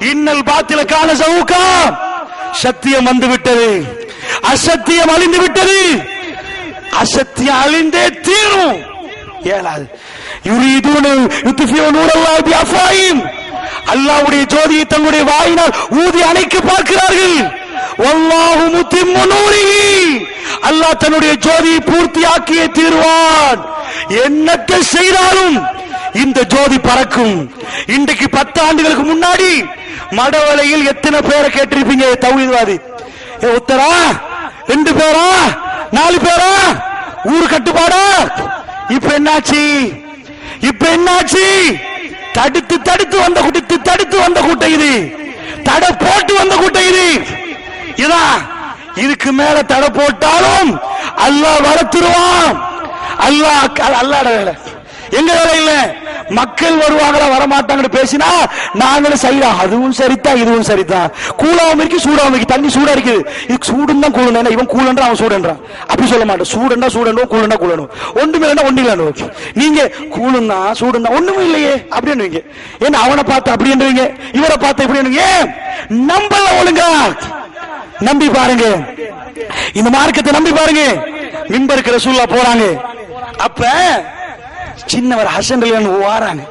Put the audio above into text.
இன்னல் பாத்தில கால சவுக்கா. சத்தியம் வந்து விட்டது. அசத்தியம் அழிந்து விட்டது. அசத்தியம் அழிந்தே தீரும். ஏழாது. யுரீதுன யுத்ஃபியூ நூரல்லாஹி பிஅஃவாஹிம் அல்லாஹ்வுடைய ஜோதியை தங்களுடைய வாயினால் ஊதி அணைக்க பார்க்கிறார்கள். வல்லாஹு முத்திம்மு நூரிஹி. அல்லாஹ் தன்னுடைய ஜோதியை பூர்த்தியாக்கியே தீர்வான். என்னத்தை செய்தாலும் இந்த ஜோதி பறக்கும். இன்றைக்கு பத்து ஆண்டுகளுக்கு முன்னாடி மடவலையில் எத்தனை பேரை கேட்டிருப்பீங்க? தௌஹீத்வாதி. ஏ, ஒத்தரா ரெண்டு பேரா? நாலு பேரா? ஊர் கட்டுப்பாடா? இப்ப என்னாச்சு? இப்ப என்னாச்சு? தடுத்து தடுத்து வந்த கூட்டத்து தடுத்து வந்த கூட்டம் இது. தடை போட்டு வந்த கூட்டம் இது. இதான் இதுக்கு மேல தடை போட்டாலும் அல்லாஹ் வளர்த்துருவான். அல்லாஹ் அல்லாட வேலை எங்க வேலை இல்ல. மக்கள் வருவாங்களா வரமாட்டாங்கன்னு பேசினா நாங்களும் சரிதான் அதுவும் சரிதான் இதுவும் சரிதான். கூலாவும் இருக்கு சூடாவும் இருக்கு தண்ணி சூடா இருக்குது. இது சூடுன்னு தான் கூலணும் இவன் கூலன்றா அவன் சூடுன்றான் அப்படி சொல்ல மாட்டேன் சூடுண்டா சூடணும் கூலண்டா கூலணும் ஒன்றுமே இல்லைன்னா ஒண்ணு இல்லைன்னு நீங்க கூலுன்னா சூடுன்னா ஒண்ணுமே இல்லையே. அப்படின்னு ஏன்னா அவனை பார்த்து அப்படின்றீங்க இவரை பார்த்து இப்படி ஏன்? நம்பல ஒழுங்கா. நம்பி பாருங்க. இந்த மார்க்கத்தை நம்பி பாருங்க. மின்பருக்கு ரசூல்லா போறாங்க. அப்ப சின்னவர் ஹசன் வாராங்க